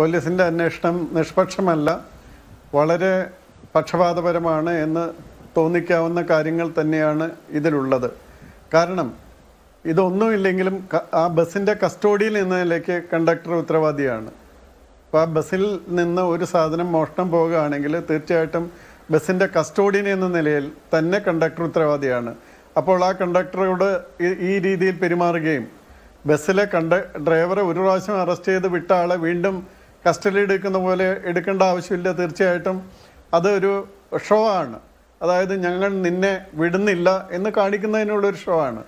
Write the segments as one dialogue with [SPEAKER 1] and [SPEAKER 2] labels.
[SPEAKER 1] പോലീസിന്റെ അന്വേഷണം നിഷ്പക്ഷമല്ല വളരെ പക്ഷപാതപരമാണ് എന്ന് തോന്നിക്കാവുന്ന കാര്യങ്ങൾ തന്നെയാണ് ഇതിലുള്ളത്. കാരണം ഇതൊന്നുമില്ലെങ്കിലും ആ ബസ്സിന്റെ കസ്റ്റോഡിയിൽ നിന്നതിലേക്ക് കണ്ടക്ടർ ഉത്തരവാദിയാണ്. അപ്പോൾ ആ ബസ്സിൽ നിന്ന് ഒരു സാധനം മോഷണം പോകുകയാണെങ്കിൽ തീർച്ചയായിട്ടും ബസ്സിന്റെ കസ്റ്റോഡിയൻ എന്ന നിലയിൽ തന്നെ കണ്ടക്ടർ ഉത്തരവാദിയാണ്. അപ്പോൾ ആ കണ്ടക്ടറോട് ഈ രീതിയിൽ പെരുമാറുകയും ബസ്സിലെ കണ്ട ഡ്രൈവറെ ഒരു പ്രാവശ്യം അറസ്റ്റ് ചെയ്ത് വിട്ട ആളെ വീണ്ടും കസ്റ്റഡി എടുക്കുന്ന പോലെ എടുക്കേണ്ട ആവശ്യമില്ല തീർച്ചയായിട്ടും അതൊരു ഷോ ആണ്. അതായത് ഞങ്ങൾ നിന്നെ വിടുന്നില്ല എന്ന് കാണിക്കുന്നതിനുള്ളൊരു ഷോ ആണ്.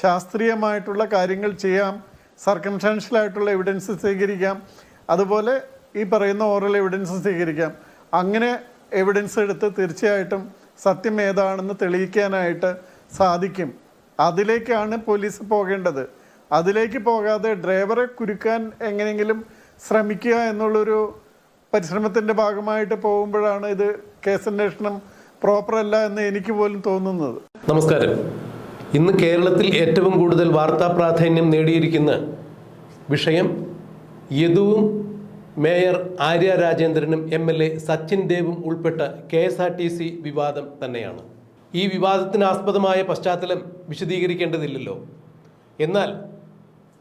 [SPEAKER 1] ശാസ്ത്രീയമായിട്ടുള്ള കാര്യങ്ങൾ ചെയ്യാം സർക്കംസ്റ്റാൻഷ്യലായിട്ടുള്ള എവിഡൻസ് സ്വീകരിക്കാം അതുപോലെ ഈ പറയുന്ന ഓറൽ എവിഡൻസ് സ്വീകരിക്കാം. അങ്ങനെ എവിഡൻസ് എടുത്ത് തീർച്ചയായിട്ടും സത്യം ഏതാണെന്ന് തെളിയിക്കാനായിട്ട് സാധിക്കും. അതിലേക്കാണ് പോലീസ് പോകേണ്ടത്. അതിലേക്ക് പോകാതെ ഡ്രൈവറെ കുരുക്കാൻ എങ്ങനെയെങ്കിലും ശ്രമിക്കുക എന്നുള്ളൊരു പരിശ്രമത്തിന്റെ ഭാഗമായിട്ട് പോകുമ്പോഴാണ് ഇത് കേസന്വേഷണം പ്രോപ്പർ അല്ല എന്ന് എനിക്ക് പോലും തോന്നുന്നത്.
[SPEAKER 2] നമസ്കാരം. ഇന്ന് കേരളത്തിൽ ഏറ്റവും കൂടുതൽ വാർത്താ പ്രാധാന്യം നേടിയിരിക്കുന്ന വിഷയം യദുവും മേയർ ആര്യ രാജേന്ദ്രനും എം എൽ എ സച്ചിൻ ദേവും ഉൾപ്പെട്ട K S R T C വിവാദം തന്നെയാണ്. ഈ വിവാദത്തിന് ആസ്പദമായ പശ്ചാത്തലം വിശദീകരിക്കേണ്ടതില്ലല്ലോ. എന്നാൽ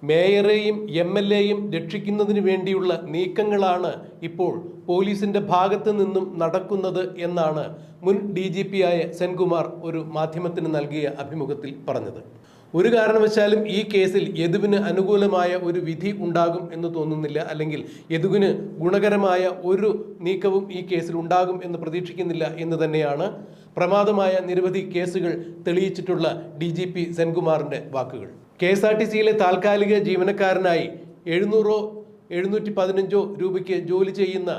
[SPEAKER 2] മേയറെയും എം എൽ എയും രക്ഷിക്കുന്നതിന് വേണ്ടിയുള്ള നീക്കങ്ങളാണ് ഇപ്പോൾ പോലീസിന്റെ ഭാഗത്തു നിന്നും നടക്കുന്നത് എന്നാണ് മുൻ ഡി ജി പി ആയ സെൻകുമാർ ഒരു മാധ്യമത്തിന് നൽകിയ അഭിമുഖത്തിൽ പറഞ്ഞത്. ഒരു കാരണവശാലും ഈ കേസിൽ യദുവിന് അനുകൂലമായ ഒരു വിധി ഉണ്ടാകും എന്ന് തോന്നുന്നില്ല. അല്ലെങ്കിൽ യദുവിന് ഗുണകരമായ ഒരു നീക്കവും ഈ കേസിൽ ഉണ്ടാകും എന്ന് പ്രതീക്ഷിക്കുന്നില്ല എന്ന് തന്നെയാണ് പ്രമാദമായ നിരവധി കേസുകൾ തെളിയിച്ചിട്ടുള്ള ഡി ജി പി സെൻകുമാറിന്റെ വാക്കുകൾ. കെ എസ് ആർ ടി സിയിലെ താൽക്കാലിക ജീവനക്കാരനായി എഴുന്നൂറോ എഴുന്നൂറ്റി പതിനഞ്ചോ രൂപയ്ക്ക് ജോലി ചെയ്യുന്ന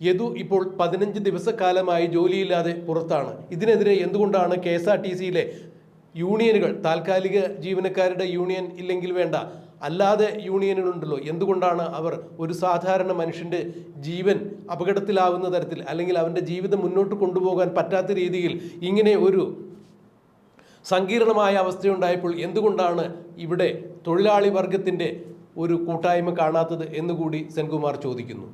[SPEAKER 2] യദു ഇപ്പോൾ പതിനഞ്ച് ദിവസക്കാലമായി ജോലിയില്ലാതെ പുറത്താണ്. ഇതിനെതിരെ എന്തുകൊണ്ടാണ് കെ എസ് ആർ ടി സിയിലെ യൂണിയനുകൾ താൽക്കാലിക ജീവനക്കാരുടെ യൂണിയൻ ഇല്ലെങ്കിൽ വേണ്ട അല്ലാതെ യൂണിയനുകളുണ്ടല്ലോ എന്തുകൊണ്ടാണ് അവർ ഒരു സാധാരണ മനുഷ്യന്റെ ജീവൻ അപകടത്തിലാവുന്ന തരത്തിൽ അല്ലെങ്കിൽ അവന്റെ ജീവിതം മുന്നോട്ട് കൊണ്ടുപോകാൻ പറ്റാത്ത രീതിയിൽ ഇങ്ങനെ ഒരു സങ്കീർണമായ അവസ്ഥയുണ്ടായപ്പോൾ എന്തുകൊണ്ടാണ് ഇവിടെ തൊഴിലാളി വർഗത്തിന്റെ ഒരു കൂട്ടായ്മ കാണാത്തത് എന്നുകൂടി സെൻകുമാർ ചോദിക്കുന്നു.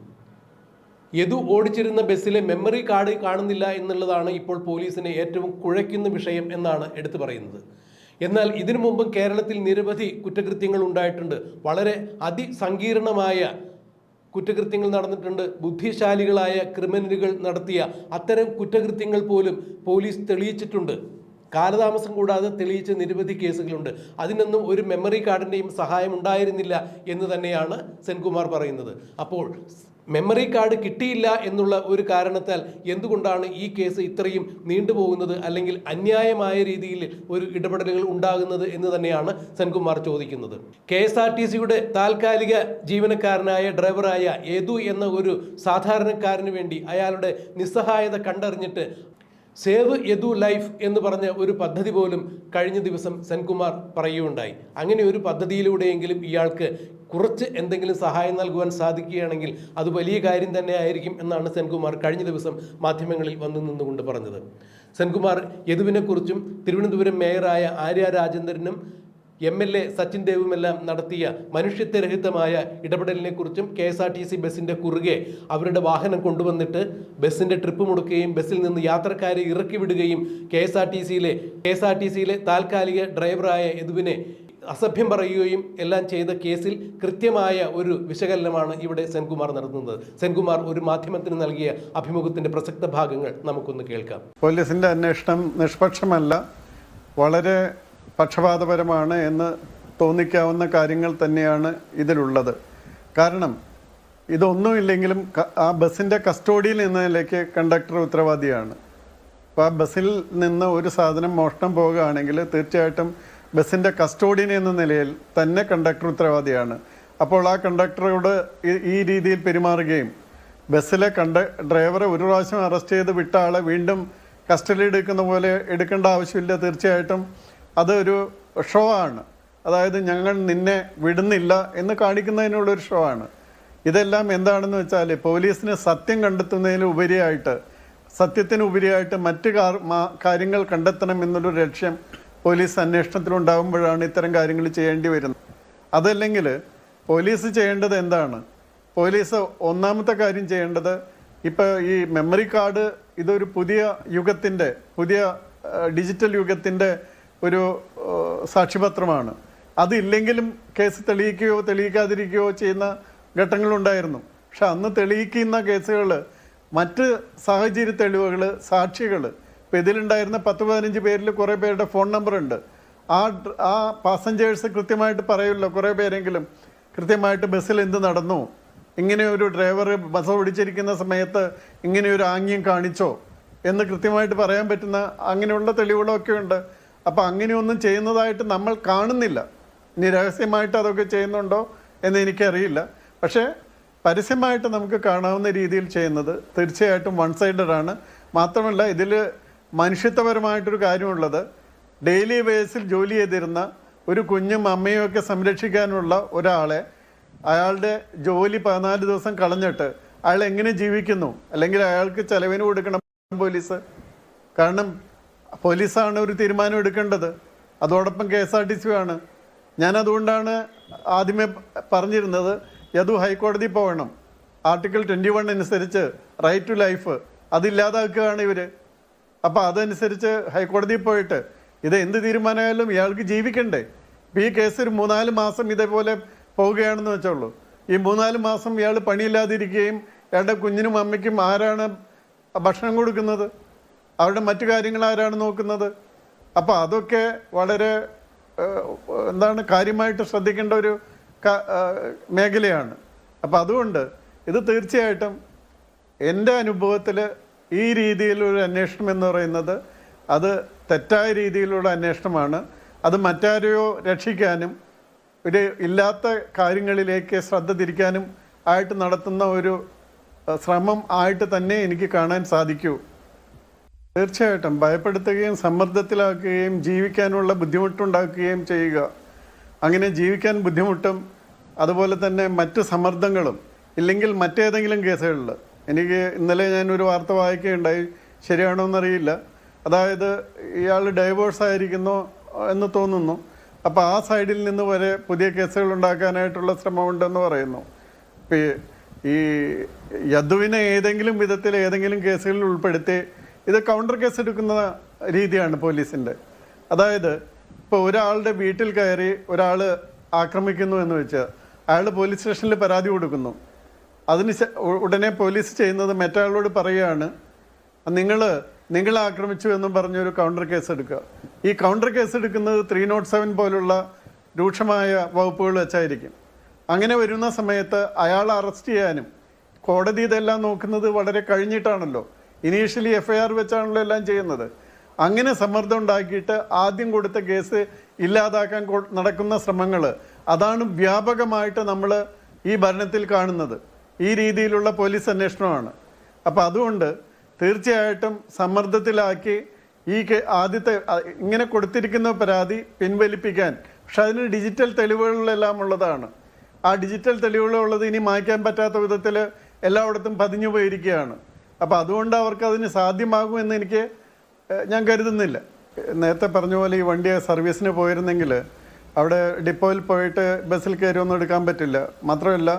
[SPEAKER 2] യദു ഓടിച്ചിരുന്ന ബസ്സിലെ മെമ്മറി കാർഡ് കാണുന്നില്ല എന്നുള്ളതാണ് ഇപ്പോൾ പോലീസിനെ ഏറ്റവും കുഴയ്ക്കുന്ന വിഷയം എന്നാണ് എടുത്തു പറയുന്നത്. എന്നാൽ ഇതിനു മുമ്പും കേരളത്തിൽ നിരവധി കുറ്റകൃത്യങ്ങൾ ഉണ്ടായിട്ടുണ്ട്. വളരെ അതിസങ്കീർണമായ കുറ്റകൃത്യങ്ങൾ നടന്നിട്ടുണ്ട്. ബുദ്ധിശാലികളായ ക്രിമിനലുകൾ നടത്തിയ അത്തരം കുറ്റകൃത്യങ്ങൾ പോലും പോലീസ് തെളിയിച്ചിട്ടുണ്ട്. കാലതാമസം കൂടാതെ തെളിയിച്ച നിരവധി കേസുകളുണ്ട്. അതിനൊന്നും ഒരു മെമ്മറി കാർഡിന്റെയും സഹായം ഉണ്ടായിരുന്നില്ല എന്ന് തന്നെയാണ് സെൻകുമാർ പറയുന്നത്. അപ്പോൾ മെമ്മറി കാർഡ് കിട്ടിയില്ല എന്നുള്ള ഒരു കാരണത്താൽ എന്തുകൊണ്ടാണ് ഈ കേസ് ഇത്രയും നീണ്ടുപോകുന്നത്? അല്ലെങ്കിൽ അന്യായമായ രീതിയിൽ ഒരു ഇടപെടലുകൾ ഉണ്ടാകുന്നത് എന്ന് തന്നെയാണ് സെൻകുമാർ ചോദിക്കുന്നത്. കെ എസ് ആർ ടി സിയുടെ താൽക്കാലിക ജീവനക്കാരനായ ഡ്രൈവറായ യദു എന്ന ഒരു സാധാരണക്കാരന് വേണ്ടി അയാളുടെ നിസ്സഹായത കണ്ടറിഞ്ഞിട്ട് സേവ് യദു ലൈഫ് എന്ന് പറഞ്ഞ ഒരു പദ്ധതി പോലും കഴിഞ്ഞ ദിവസം സെൻകുമാർ പറയുകയുണ്ടായി. അങ്ങനെ ഒരു പദ്ധതിയിലൂടെയെങ്കിലും ഇയാൾക്ക് കുറച്ച് എന്തെങ്കിലും സഹായം നൽകുവാൻ സാധിക്കുകയാണെങ്കിൽ അത് വലിയ കാര്യം തന്നെ ആയിരിക്കും എന്നാണ് സെൻകുമാർ കഴിഞ്ഞ ദിവസം മാധ്യമങ്ങളിൽ വന്നു നിന്നുകൊണ്ട് പറഞ്ഞത്. സെൻകുമാർ യദുവിനെക്കുറിച്ചും തിരുവനന്തപുരം മേയറായ ആര്യ രാജേന്ദ്രനും എം എൽ എ സച്ചിൻ ദേവുമെല്ലാം നടത്തിയ മനുഷ്യത്വരഹിതമായ ഇടപെടലിനെ കുറിച്ചും K S R T C ബസ്സിന്റെ കുറുകെ അവരുടെ വാഹനം കൊണ്ടുവന്നിട്ട് ബസ്സിന്റെ ട്രിപ്പ് മുടക്കുകയും ബസ്സിൽ നിന്ന് യാത്രക്കാരെ ഇറക്കി വിടുകയും കെ എസ് ആർ ടി സിയിലെ കെ എസ് ആർ ടി സിയിലെ താൽക്കാലിക ഡ്രൈവറായ യദുവിനെ അസഭ്യം പറയുകയും എല്ലാം ചെയ്ത കേസിൽ കൃത്യമായ ഒരു വിശകലനമാണ് ഇവിടെ സെൻകുമാർ നടത്തുന്നത്. സെൻകുമാർ ഒരു മാധ്യമത്തിന് നൽകിയ അഭിമുഖത്തിന്റെ പ്രസക്ത ഭാഗങ്ങൾ നമുക്കൊന്ന് കേൾക്കാം.
[SPEAKER 1] പോലീസിന്റെ അന്വേഷണം നിഷ്പക്ഷമല്ല. വളരെ പക്ഷപാതപരമാണ് എന്ന് തോന്നിക്കാവുന്ന കാര്യങ്ങൾ തന്നെയാണ് ഇതിലുള്ളത്. കാരണം ഇതൊന്നുമില്ലെങ്കിലും ആ ബസ്സിന്റെ കസ്റ്റോഡിയിൽ നിന്നതിലേക്ക് കണ്ടക്ടർ ഉത്തരവാദിയാണ്. അപ്പോൾ ആ ബസ്സിൽ നിന്ന് ഒരു സാധനം മോഷണം പോകുകയാണെങ്കിൽ തീർച്ചയായിട്ടും ബസ്സിന്റെ കസ്റ്റോഡിയൻ എന്ന നിലയിൽ തന്നെ കണ്ടക്ടർ ഉത്തരവാദിയാണ്. അപ്പോൾ ആ കണ്ടക്ടറോട് ഈ- രീതിയിൽ പെരുമാറുകയും ബസ്സിലെ കണ്ട ഡ്രൈവറെ ഒരു പ്രാവശ്യം അറസ്റ്റ് ചെയ്ത് വിട്ട ആളെ വീണ്ടും കസ്റ്റഡി എടുക്കുന്ന പോലെ എടുക്കേണ്ട ആവശ്യമില്ല. തീർച്ചയായിട്ടും അതൊരു ഷോ ആണ് അതായത് ഞങ്ങൾ നിന്നെ വിടുന്നില്ല എന്ന് കാണിക്കുന്നതിനുള്ളൊരു ഷോ ആണ് ഇതെല്ലാം എന്താണെന്ന് വെച്ചാൽ പോലീസിന് സത്യം കണ്ടെത്തുന്നതിന് ഉപരിയായിട്ട് സത്യത്തിന് ഉപരിയായിട്ട് മറ്റ് കാര്യങ്ങൾ കണ്ടെത്തണം എന്നുള്ളൊരു ലക്ഷ്യം പോലീസ് അന്വേഷണത്തിലുണ്ടാകുമ്പോഴാണ് ഇത്തരം കാര്യങ്ങൾ ചെയ്യേണ്ടി വരുന്നത്. അതല്ലെങ്കിൽ പോലീസ് ചെയ്യേണ്ടത് എന്താണ്? പോലീസ് ഒന്നാമത്തെ കാര്യം ചെയ്യേണ്ടത് ഇപ്പോൾ ഈ മെമ്മറി കാർഡ് ഇതൊരു പുതിയ യുഗത്തിന്റെ പുതിയ ഡിജിറ്റൽ യുഗത്തിന്റെ ഒരു സാക്ഷിപത്രമാണ്. അതില്ലെങ്കിലും കേസ് തെളിയിക്കുകയോ തെളിയിക്കാതിരിക്കുകയോ ചെയ്യുന്ന ഘട്ടങ്ങളുണ്ടായിരുന്നു. പക്ഷെ അന്ന് തെളിയിക്കുന്ന കേസുകൾ മറ്റ് സാഹചര്യ തെളിവുകൾ സാക്ഷികൾ ഇപ്പം ഇതിലുണ്ടായിരുന്ന പത്ത് പതിനഞ്ച് പേരിൽ കുറേ പേരുടെ ഫോൺ നമ്പർ ഉണ്ട് ആ ആ പാസഞ്ചേഴ്സ് കൃത്യമായിട്ട് പറയുമല്ലോ കുറേ പേരെങ്കിലും കൃത്യമായിട്ട് ബസ്സിൽ എന്ത് നടന്നു ഇങ്ങനെ ഒരു ഡ്രൈവർ ബസ് ഓടിച്ചിരിക്കുന്ന സമയത്ത് ഇങ്ങനെ ഒരു ആംഗ്യം കാണിച്ചോ എന്ന് കൃത്യമായിട്ട് പറയാൻ പറ്റുന്ന അങ്ങനെയുള്ള തെളിവുകളൊക്കെ ഉണ്ട്. അപ്പോൾ അങ്ങനെയൊന്നും ചെയ്യുന്നതായിട്ട് നമ്മൾ കാണുന്നില്ല. ഇനി രഹസ്യമായിട്ട് അതൊക്കെ ചെയ്യുന്നുണ്ടോ എന്ന് എനിക്കറിയില്ല. പക്ഷേ പരസ്യമായിട്ട് നമുക്ക് കാണാവുന്ന രീതിയിൽ ചെയ്യുന്നത് തീർച്ചയായിട്ടും വൺ സൈഡഡ് ആണ്. മാത്രമല്ല ഇതിൽ മനുഷ്യത്വപരമായിട്ടൊരു കാര്യമുള്ളത്. ഡെയിലി വേസിൽ ജോലി ചെയ്തിരുന്ന ഒരു കുഞ്ഞും അമ്മയും ഒക്കെ സംരക്ഷിക്കാനുള്ള ഒരാളെ അയാളുടെ ജോലി പതിനാല് ദിവസം കളഞ്ഞിട്ട് അയാൾ എങ്ങനെ ജീവിക്കുന്നു? അല്ലെങ്കിൽ അയാൾക്ക് ചെലവിന് കൊടുക്കണം പോലീസ്. കാരണം പോലീസാണ് ഒരു തീരുമാനം എടുക്കേണ്ടത്. അതോടൊപ്പം K S R T C ആണ് ഞാൻ അതുകൊണ്ടാണ് ആദ്യമേ പറഞ്ഞിരുന്നത് യദു ഹൈക്കോടതി പോകണം ആർട്ടിക്കിൾ ട്വന്റി വൺ അനുസരിച്ച് റൈറ്റ് ടു ലൈഫ് അതില്ലാതാക്കുകയാണ് ഇവർ അപ്പോൾ അതനുസരിച്ച് ഹൈക്കോടതിയിൽ പോയിട്ട് ഇത് എന്ത് തീരുമാനമായാലും ഇയാൾക്ക് ജീവിക്കണ്ടേ. ഈ കേസ് ഒരു മൂന്നാൽ മാസം ഇതേപോലെ പോവുകയാണെന്ന് വെച്ചോളൂ. ഈ മൂന്നാൽ മാസം ഇയാൾ പണിയില്ലാതിരിക്കുകയും ഇയാളുടെ കുഞ്ഞിനും അമ്മയ്ക്കും ആരാണ് ഭക്ഷണം കൊടുക്കുന്നത്? അവരുടെ മറ്റു കാര്യങ്ങൾ ആരാണ് നോക്കുന്നത്? അപ്പോൾ അതൊക്കെ വളരെ എന്താണ് കാര്യമായിട്ട് ശ്രദ്ധിക്കേണ്ട ഒരു മേഖലയാണ്. അപ്പോൾ അതുകൊണ്ട് ഇത് തീർച്ചയായിട്ടും എന്റെ അനുഭവത്തിൽ ഈ രീതിയിലൊരു അന്വേഷണം എന്ന് പറയുന്നത് അത് തെറ്റായ രീതിയിലുള്ള അന്വേഷണമാണ്. അത് മറ്റാരെയോ രക്ഷിക്കാനും ഒരു ഇല്ലാത്ത കാര്യങ്ങളിലേക്ക് ശ്രദ്ധ തിരിക്കാനും ആയിട്ട് നടത്തുന്ന ഒരു ശ്രമം ആയിട്ട് തന്നെ എനിക്ക് കാണാൻ സാധിക്കൂ. തീർച്ചയായിട്ടും. ഭയപ്പെടുത്തുകയും സമ്മർദ്ദത്തിലാക്കുകയും ജീവിക്കാനുള്ള ബുദ്ധിമുട്ടുണ്ടാക്കുകയും ചെയ്യുക. അങ്ങനെ ജീവിക്കാൻ ബുദ്ധിമുട്ടും അതുപോലെ തന്നെ മറ്റ് സമ്മർദ്ദങ്ങളും ഇല്ലെങ്കിൽ മറ്റേതെങ്കിലും കേസുകളിൽ. എനിക്ക് ഇന്നലെ ഞാനൊരു വാർത്ത വായിക്കുകയുണ്ടായി. ശരിയാണോ എന്നറിയില്ല അതായത് ഇയാൾ ഡൈവേഴ്സ് ആയിരിക്കുന്നു എന്ന് തോന്നുന്നു. അപ്പോൾ ആ സൈഡിൽ നിന്ന് വരെ പുതിയ കേസുകൾ ഉണ്ടാക്കാനായിട്ടുള്ള ശ്രമമുണ്ടെന്ന് പറയുന്നു. ഈ യദുവിനെ ഏതെങ്കിലും വിധത്തിൽ ഏതെങ്കിലും കേസുകളിൽ ഉൾപ്പെടുത്തി ഇത് കൗണ്ടർ കേസ് എടുക്കുന്ന രീതിയാണ് പോലീസിന്റെ അതായത് ഇപ്പോൾ ഒരാളുടെ വീട്ടിൽ കയറി ഒരാൾ ആക്രമിക്കുന്നു എന്ന് വെച്ചാൽ അയാൾ പോലീസ് സ്റ്റേഷനിൽ പരാതി കൊടുക്കുന്നു. അതിന് ഉടനെ പോലീസ് ചെയ്യുന്നത് മറ്റയാളോട് പറയുകയാണ് നിങ്ങൾ നിങ്ങൾ ആക്രമിച്ചു എന്നും പറഞ്ഞൊരു കൗണ്ടർ കേസ് എടുക്കുക. ഈ കൗണ്ടർ കേസ് എടുക്കുന്നത് ത്രീ നോട്ട് സെവൻ പോലുള്ള രൂക്ഷമായ വകുപ്പുകൾ വെച്ചായിരിക്കും. അങ്ങനെ വരുന്ന സമയത്ത് അയാൾ അറസ്റ്റ് ചെയ്യാനും കോടതി ഇതെല്ലാം നോക്കുന്നത് വളരെ കഴിഞ്ഞിട്ടാണല്ലോ. ഇനീഷ്യലി എഫ്ഐആർ വെച്ചാണല്ലോ എല്ലാം ചെയ്യുന്നത്. അങ്ങനെ സമ്മർദ്ദം ഉണ്ടാക്കിയിട്ട് ആദ്യം കൊടുത്ത കേസ് ഇല്ലാതാക്കാൻ നടക്കുന്ന ശ്രമങ്ങൾ അതാണ് വ്യാപകമായിട്ട് നമ്മൾ ഈ ഭരണത്തിൽ കാണുന്നത്. ഈ രീതിയിലുള്ള പോലീസ് അന്വേഷണമാണ്. അപ്പോൾ അതുകൊണ്ട് തീർച്ചയായിട്ടും സമ്മർദ്ദത്തിലാക്കി ഈ ആദ്യത്തെ ഇങ്ങനെ കൊടുത്തിരിക്കുന്ന പരാതി പിൻവലിപ്പിക്കാൻ. പക്ഷെ അതിന് ഡിജിറ്റൽ തെളിവുകളിലെല്ലാം ഉള്ളതാണ്. ആ ഡിജിറ്റൽ തെളിവുകളുള്ളത് ഇനി മായ്ക്കാൻ പറ്റാത്ത വിധത്തിൽ എല്ലായിടത്തും പതിഞ്ഞു പോയിരിക്കുകയാണ്. അപ്പോൾ അതുകൊണ്ട് അവർക്ക് അതിന് സാധ്യമാകുമെന്ന് എനിക്ക് ഞാൻ കരുതുന്നില്ല. നേരത്തെ പറഞ്ഞ പോലെ ഈ വണ്ടി സർവീസിന് പോയിരുന്നെങ്കിൽ അവിടെ ഡിപ്പോയിൽ പോയിട്ട് ബസ്സിൽ കയറിയൊന്നും എടുക്കാൻ പറ്റില്ല. മാത്രമല്ല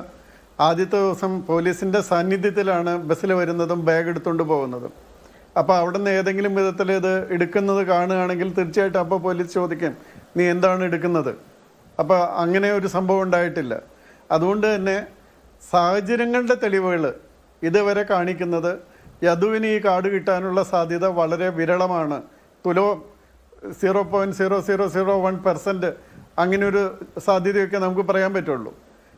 [SPEAKER 1] ആദ്യത്തെ ദിവസം പോലീസിന്റെ സാന്നിധ്യത്തിലാണ് ബസ്സിൽ വരുന്നതും ബാഗ് എടുത്തുകൊണ്ട് പോകുന്നതും. അപ്പോൾ അവിടെ നിന്ന് ഏതെങ്കിലും വിധത്തിൽ ഇത് എടുക്കുന്നത് കാണുകയാണെങ്കിൽ തീർച്ചയായിട്ടും അപ്പോൾ പോലീസ് ചോദിക്കും നീ എന്താണ് എടുക്കുന്നത്? അപ്പോൾ അങ്ങനെ ഒരു സംഭവം ഉണ്ടായിട്ടില്ല. അതുകൊണ്ട് തന്നെ സാഹചര്യങ്ങളുടെ തെളിവുകൾ ഇതുവരെ കാണിക്കുന്നത് യദുവിന് ഈ കാർഡ് കിട്ടാനുള്ള സാധ്യത വളരെ വിരളമാണ്. തുലോ zero point zero zero zero one percent അങ്ങനെയൊരു സാധ്യതയൊക്കെ നമുക്ക് പറയാൻ പറ്റുള്ളൂ.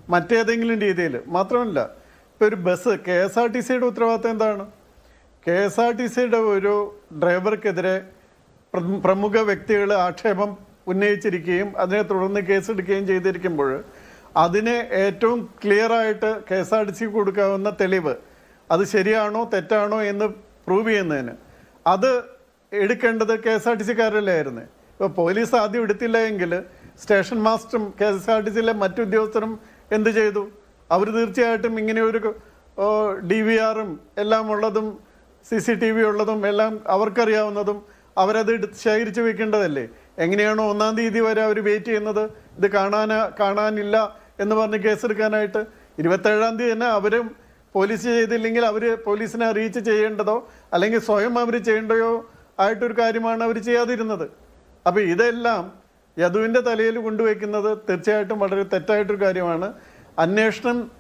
[SPEAKER 1] മറ്റേതെങ്കിലും രീതിയിൽ മാത്രമല്ല ഇപ്പോൾ ഒരു bus K S R T സിയുടെ ഉത്തരവാദിത്തം എന്താണ്? കെ എസ് ആർ ടി സിയുടെ ഒരു ഡ്രൈവർക്കെതിരെ പ്രമുഖ വ്യക്തികൾ ആക്ഷേപം ഉന്നയിച്ചിരിക്കുകയും അതിനെ തുടർന്ന് കേസെടുക്കുകയും ചെയ്തിരിക്കുമ്പോൾ അതിനെ ഏറ്റവും ക്ലിയറായിട്ട് കെ എസ് ആർ ടി സിക്ക് കൊടുക്കാവുന്ന തെളിവ് അത് ശരിയാണോ തെറ്റാണോ എന്ന് പ്രൂവ് ചെയ്യുന്നതിന്. അത് എടുക്കേണ്ടത് കെ എസ് ആർ ടി സിക്കാരല്ലായിരുന്നു ഇപ്പോൾ പോലീസ് ആദ്യം എടുത്തില്ല എങ്കിൽ സ്റ്റേഷൻ മാസ്റ്ററും കെ എസ് ആർ ടി സിയിലെ മറ്റുദ്യോഗസ്ഥരും എന്ത് ചെയ്തു? അവർ തീർച്ചയായിട്ടും ഇങ്ങനെയൊരു ഡി വി ആറും എല്ലാം ഉള്ളതും സി സി ടി വി ഉള്ളതും എല്ലാം അവർക്കറിയാവുന്നതും അവരത് ശേഖരിച്ച് വെക്കേണ്ടതല്ലേ. എങ്ങനെയാണോ ഒന്നാം തീയതി വരെ അവർ വെയിറ്റ് ചെയ്യുന്നത്? ഇത് കാണാൻ കാണാനില്ല എന്ന് പറഞ്ഞ് കേസെടുക്കാനായിട്ട് ഇരുപത്തേഴാം തീയതി തന്നെ അവരും പോലീസ് ചെയ്തില്ലെങ്കിൽ അവർ പോലീസിനെ അറിയിച്ച് ചെയ്യേണ്ടതോ അല്ലെങ്കിൽ സ്വയം അവർ ചെയ്യേണ്ടയോ ആയിട്ടൊരു കാര്യമാണ് അവർ ചെയ്യാതിരുന്നത്. അപ്പോൾ ഇതെല്ലാം യദുവിന്റെ തലയിൽ കൊണ്ടുവയ്ക്കുന്നത് തീർച്ചയായിട്ടും വളരെ തെറ്റായിട്ടൊരു കാര്യമാണ്. അന്വേഷണം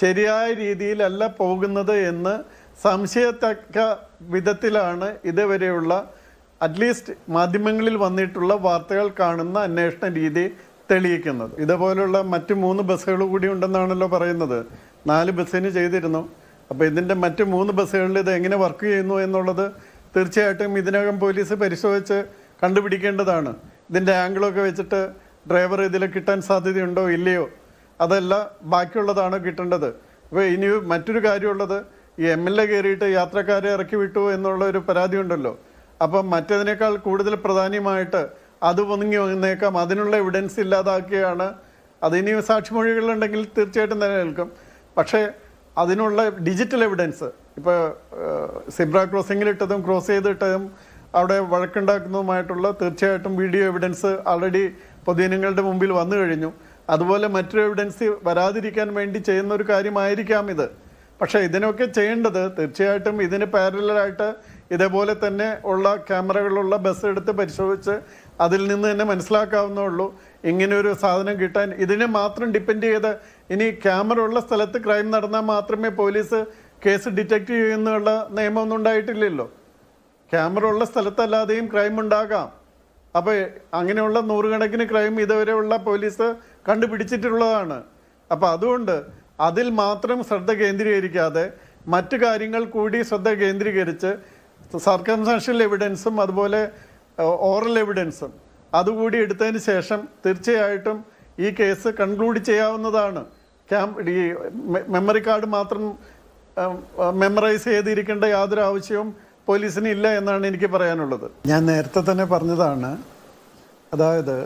[SPEAKER 1] ശരിയായ രീതിയിലല്ല പോകുന്നത് എന്ന് സംശയത്തക്ക വിധത്തിലാണ് ഇതുവരെയുള്ള അറ്റ്ലീസ്റ്റ് മാധ്യമങ്ങളിൽ വന്നിട്ടുള്ള വാർത്തകൾ കാണുന്ന അന്വേഷണ രീതി തെളിയിക്കുന്നത്. ഇതുപോലുള്ള മറ്റു മൂന്ന് ബസ്സുകൾ കൂടി ഉണ്ടെന്നാണല്ലോ പറയുന്നത്. നാല് ബസ്സിന് ചെയ്തിരുന്നു. അപ്പോൾ ഇതിന്റെ മറ്റ് മൂന്ന് ബസ്സുകളിൽ ഇത് എങ്ങനെ വർക്ക് ചെയ്യുന്നു എന്നുള്ളത് തീർച്ചയായിട്ടും ഇതിനകം പോലീസ് പരിശോധിച്ച് കണ്ടുപിടിക്കേണ്ടതാണ്. ഇതിന്റെ ആംഗിളൊക്കെ വെച്ചിട്ട് ഡ്രൈവർ ഇതിൽ കിട്ടാൻ സാധ്യതയുണ്ടോ ഇല്ലയോ? അതല്ല ബാക്കിയുള്ളതാണോ കിട്ടേണ്ടത്. അപ്പോൾ ഇനി മറ്റൊരു കാര്യമുള്ളത് ഈ എം എൽ എ കയറിയിട്ട് യാത്രക്കാരെ ഇറക്കി വിട്ടു എന്നുള്ള ഒരു പരാതി ഉണ്ടല്ലോ. അപ്പം മറ്റതിനേക്കാൾ കൂടുതൽ പ്രധാനമായിട്ട് അത് ഒതുങ്ങി വന്നേക്കാം. അതിനുള്ള എവിഡൻസ് ഇല്ലാതാക്കിയാണ്. അതിനി സാക്ഷിമൊഴികളുണ്ടെങ്കിൽ തീർച്ചയായിട്ടും നിലനിൽക്കും പക്ഷേ അതിനുള്ള ഡിജിറ്റൽ എവിഡൻസ് ഇപ്പോൾ സിബ്ര ക്രോസിങ്ങിലിട്ടതും ക്രോസ് ചെയ്തിട്ടതും അവിടെ വഴക്കുണ്ടാക്കുന്നതുമായിട്ടുള്ള തീർച്ചയായിട്ടും വീഡിയോ എവിഡൻസ് ആൾറെഡി പൊതുജനങ്ങളുടെ മുമ്പിൽ വന്നു കഴിഞ്ഞു. അതുപോലെ മറ്റൊരു എവിഡൻസ് വരാതിരിക്കാൻ വേണ്ടി ചെയ്യുന്ന ഒരു കാര്യമായിരിക്കാം ഇത്. പക്ഷേ ഇതിനൊക്കെ ചെയ്യേണ്ടത് തീർച്ചയായിട്ടും ഇതിന് പാരലായിട്ട് ഇതേപോലെ തന്നെ ഉള്ള ക്യാമറകളുള്ള ബസ് എടുത്ത് പരിശോധിച്ച് അതിൽ നിന്ന് തന്നെ മനസ്സിലാക്കാവുന്നുള്ളൂ ഇങ്ങനെ ഒരു സാധനം കിട്ടാൻ ഇതിനെ മാത്രം ഡിപ്പെൻഡ് ചെയ്ത് ഇനി ക്യാമറ ഉള്ള സ്ഥലത്ത് ക്രൈം നടന്നാൽ മാത്രമേ പോലീസ് കേസ് ഡിറ്റക്ട് ചെയ്യുന്നുള്ള നിയമമൊന്നും ഉണ്ടായിട്ടില്ലല്ലോ. ക്യാമറ ഉള്ള സ്ഥലത്തല്ലാതെയും ക്രൈം ഉണ്ടാകാം. അപ്പോൾ അങ്ങനെയുള്ള നൂറുകണക്കിന് ക്രൈം ഇതുവരെ ഉള്ള പോലീസ് കണ്ടുപിടിച്ചിട്ടുള്ളതാണ്. അപ്പോൾ അതുകൊണ്ട് അതിൽ മാത്രം ശ്രദ്ധ കേന്ദ്രീകരിക്കാതെ മറ്റു കാര്യങ്ങൾ കൂടി ശ്രദ്ധ കേന്ദ്രീകരിച്ച് സർക്കംസാൻഷ്യൽ എവിഡൻസും അതുപോലെ ഓറൽ എവിഡൻസും അതുകൂടി എടുത്തതിന് ശേഷം തീർച്ചയായിട്ടും ഈ കേസ് കൺക്ലൂഡ് ചെയ്യാവുന്നതാണ്. ക്യാമ്പ് ഈ മെമ്മറി കാർഡ് മാത്രം മെമ്മറൈസ് ചെയ്തിരിക്കേണ്ട യാതൊരു ആവശ്യവും പോലീസിന് ഇല്ല എന്നാണ് എനിക്ക് പറയാനുള്ളത്. ഞാൻ നേരത്തെ തന്നെ പറഞ്ഞതാണ് അതായത്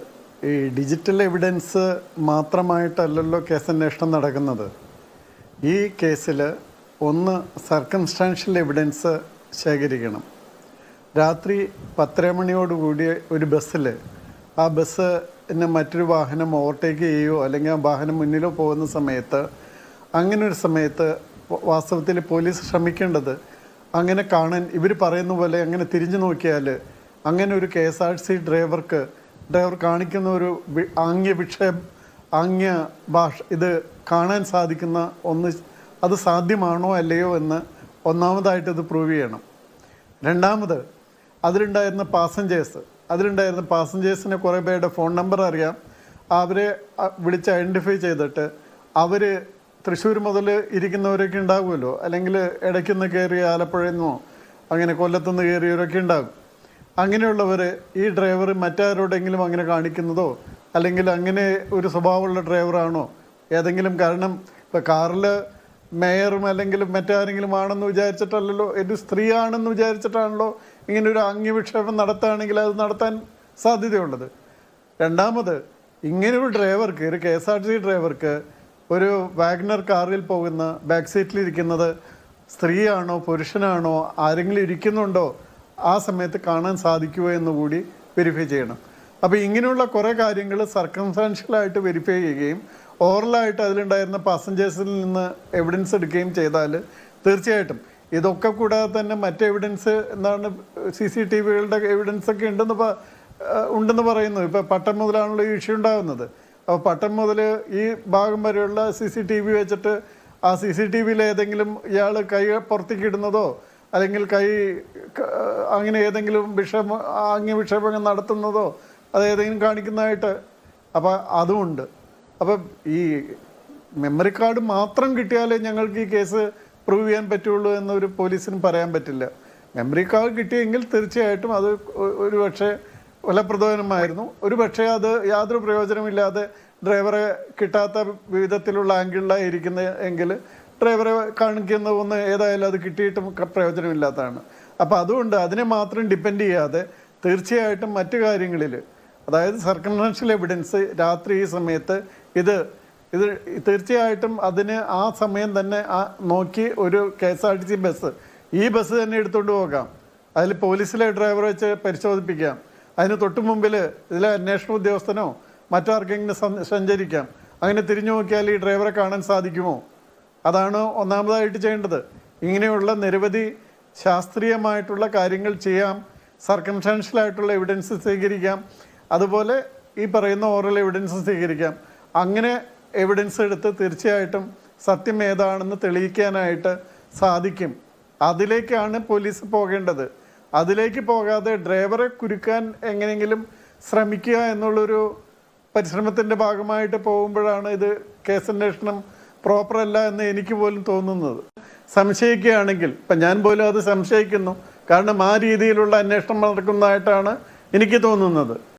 [SPEAKER 1] ഈ ഡിജിറ്റൽ എവിഡൻസ് മാത്രമായിട്ടല്ലല്ലോ കേസന്വേഷണം നടക്കുന്നത്. ഈ കേസിൽ ഒന്ന് സർക്കംസ്റ്റാൻഷ്യൽ എവിഡൻസ് ശേഖരിക്കണം. രാത്രി പത്തര മണിയോടുകൂടി ഒരു ബസ്സിൽ ആ ബസ് എന്നെ മറ്റൊരു വാഹനം ഓവർടേക്ക് ചെയ്യുകയോ അല്ലെങ്കിൽ ആ വാഹനം മുന്നിലോ പോകുന്ന സമയത്ത് അങ്ങനെ ഒരു സമയത്ത് വാസ്തവത്തിൽ പോലീസ് ശ്രമിക്കേണ്ടത് അങ്ങനെ കാണാൻ ഇവർ പറയുന്ന പോലെ അങ്ങനെ തിരിഞ്ഞു നോക്കിയാൽ അങ്ങനെ ഒരു കെ എസ് ആർ സി ഡ്രൈവർക്ക് ഡ്രൈവർ കാണിക്കുന്ന ഒരു ആംഗ്യ വിഷയം ആംഗ്യ ഭാഷ ഇത് കാണാൻ സാധിക്കുന്ന ഒന്ന് അത് സാധ്യമാണോ അല്ലയോ എന്ന് ഒന്നാമതായിട്ട് ഇത് പ്രൂവ് ചെയ്യണം. രണ്ടാമത് അതിലുണ്ടായിരുന്ന പാസഞ്ചേഴ്സ് അതിലുണ്ടായിരുന്ന പാസഞ്ചേഴ്സിന് കുറേ പേരുടെ ഫോൺ നമ്പർ അറിയാം. അവരെ വിളിച്ച് ഐഡന്റിഫൈ ചെയ്തിട്ട് അവർ തൃശ്ശൂർ മുതൽ ഇരിക്കുന്നവരൊക്കെ ഉണ്ടാകുമല്ലോ അല്ലെങ്കിൽ ഇടയ്ക്കുന്ന് കയറിയ ആലപ്പുഴയിൽ നിന്നോ അങ്ങനെ കൊല്ലത്തുനിന്ന് കയറിയവരൊക്കെ ഉണ്ടാകും. അങ്ങനെയുള്ളവർ ഈ ഡ്രൈവർ മറ്റാരോടെങ്കിലും അങ്ങനെ കാണിക്കുന്നതോ അല്ലെങ്കിൽ അങ്ങനെ ഒരു സ്വഭാവമുള്ള ഡ്രൈവറാണോ ഏതെങ്കിലും കാരണം ഇപ്പോൾ കാറിൽ മേയറും അല്ലെങ്കിൽ മറ്റാരെങ്കിലും ആണെന്ന് വിചാരിച്ചിട്ടല്ലല്ലോ? ഒരു സ്ത്രീയാണെന്ന് വിചാരിച്ചിട്ടാണല്ലോ ഇങ്ങനെ ഒരു അംഗ്യവിക്ഷേപം നടത്തുകയാണെങ്കിൽ അത് നടത്താൻ സാധ്യതയുള്ളത്. രണ്ടാമത് ഇങ്ങനെ ഡ്രൈവർക്ക് ഒരു K S R T C ഡ്രൈവർക്ക് ഒരു വാഗ്നർ കാറിൽ പോകുന്ന ബാക്ക് സീറ്റിൽ ഇരിക്കുന്നത് സ്ത്രീയാണോ പുരുഷനാണോ ആരെങ്കിലും ഇരിക്കുന്നുണ്ടോ ആ സമയത്ത് കാണാൻ സാധിക്കുമോ എന്ന് കൂടി വെരിഫൈ ചെയ്യണം. അപ്പോൾ ഇങ്ങനെയുള്ള കുറേ കാര്യങ്ങൾ സർക്കംസ്റ്റാൻഷ്യലായിട്ട് വെരിഫൈ ചെയ്യുകയും ഓറലായിട്ട് അതിലുണ്ടായിരുന്ന പാസഞ്ചേഴ്സിൽ നിന്ന് എവിഡൻസ് എടുക്കുകയും ചെയ്താൽ തീർച്ചയായിട്ടും ഇതൊക്കെ കൂടാതെ തന്നെ മറ്റ് എവിഡൻസ് എന്താണ് സി സി ടി വികളുടെ എവിഡൻസ് ഒക്കെ ഉണ്ടെന്ന് ഉണ്ടെന്ന് പറയുന്നു. ഇപ്പോൾ പട്ടം മുതലാണല്ലോ ഈ ഇഷ്യൂ ഉണ്ടാകുന്നത് അപ്പോൾ പട്ടം മുതൽ ഈ ഭാഗം വരെയുള്ള സി സി ടി വി വെച്ചിട്ട് ആ സി സി ടി വിയിൽ ഏതെങ്കിലും ഇയാൾ കൈ പുറത്തേക്ക് ഇടുന്നതോ അല്ലെങ്കിൽ കൈ അങ്ങനെ ഏതെങ്കിലും വിഷമ ആംഗ്യ വിക്ഷേപങ്ങൾ നടത്തുന്നതോ അത് ഏതെങ്കിലും കാണിക്കുന്നതായിട്ട് അപ്പോൾ അതുമുണ്ട് അപ്പം ഈ മെമ്മറി കാർഡ് മാത്രം കിട്ടിയാലേ ഞങ്ങൾക്ക് ഈ കേസ് പ്രൂവ് ചെയ്യാൻ പറ്റുള്ളൂ എന്നൊരു പോലീസിന് പറയാൻ പറ്റില്ല. മെമ്മറി കാർഡ് കിട്ടിയെങ്കിൽ തീർച്ചയായിട്ടും അത് ഒരു പക്ഷേ ഫലപ്രദമായിരുന്നു ഒരു പക്ഷേ അത് യാതൊരു പ്രയോജനമില്ലാതെ ഡ്രൈവറെ കിട്ടാത്ത വിധത്തിലുള്ള ആംഗിളിലായിരിക്കുന്ന എങ്കിൽ ഡ്രൈവറെ കാണിക്കുന്ന ഒന്ന് ഏതായാലും അത് കിട്ടിയിട്ടും പ്രയോജനമില്ലാത്തതാണ്. അപ്പോൾ അതുകൊണ്ട് അതിനെ മാത്രം ഡിപ്പെൻഡ് ചെയ്യാതെ തീർച്ചയായിട്ടും മറ്റു കാര്യങ്ങളിൽ അതായത് സർക്കംസ്റ്റൻഷ്യൽ എവിഡൻസ് രാത്രി ഈ സമയത്ത് ഇത് ഇത് തീർച്ചയായിട്ടും അതിന് ആ സമയം തന്നെ ആ നോക്കി ഒരു K S R T C bus ഈ ബസ് തന്നെ എടുത്തുകൊണ്ട് പോകാം. അതിൽ പോലീസിലെ ഡ്രൈവർ വെച്ച് പരിശോധിപ്പിക്കാം. അതിന് തൊട്ട് മുമ്പിൽ ഇതിലെ അന്വേഷണ ഉദ്യോഗസ്ഥനോ മറ്റാർക്കെങ്കിലും സഞ്ച- സഞ്ചരിക്കാം. അങ്ങനെ തിരിഞ്ഞു നോക്കിയാൽ ഈ ഡ്രൈവറെ കാണാൻ സാധിക്കുമോ? അതാണ് ഒന്നാമതായിട്ട് ചെയ്യേണ്ടത്. ഇങ്ങനെയുള്ള നിരവധി ശാസ്ത്രീയമായിട്ടുള്ള കാര്യങ്ങൾ ചെയ്യാം. സർക്കംസ്റ്റാൻഷ്യൽ ആയിട്ടുള്ള എവിഡൻസ് സ്വീകരിക്കാം. അതുപോലെ ഈ പറയുന്ന ഓറൽ എവിഡൻസ് സ്വീകരിക്കാം. അങ്ങനെ എവിഡൻസ് എടുത്ത് തീർച്ചയായിട്ടും സത്യം ഏതാണെന്ന് തെളിയിക്കാനായിട്ട് സാധിക്കും. അതിലേക്കാണ് പോലീസ് പോകേണ്ടത്. അതിലേക്ക് പോകാതെ ഡ്രൈവറെ കുരുക്കാൻ എങ്ങനെയെങ്കിലും ശ്രമിക്കുക എന്നുള്ളൊരു പരിശ്രമത്തിന്റെ ഭാഗമായിട്ട് പോകുമ്പോഴാണ് ഇത് കേസന്വേഷണം പ്രോപ്പർ അല്ല എന്ന് എനിക്ക് പോലും തോന്നുന്നത്. സംശയിക്കുകയാണെങ്കിൽ ഇപ്പം ഞാൻ പോലും അത് സംശയിക്കുന്നു. കാരണം ആ രീതിയിലുള്ള അന്വേഷണം നടക്കുന്നതായിട്ടാണ് എനിക്ക് തോന്നുന്നത്.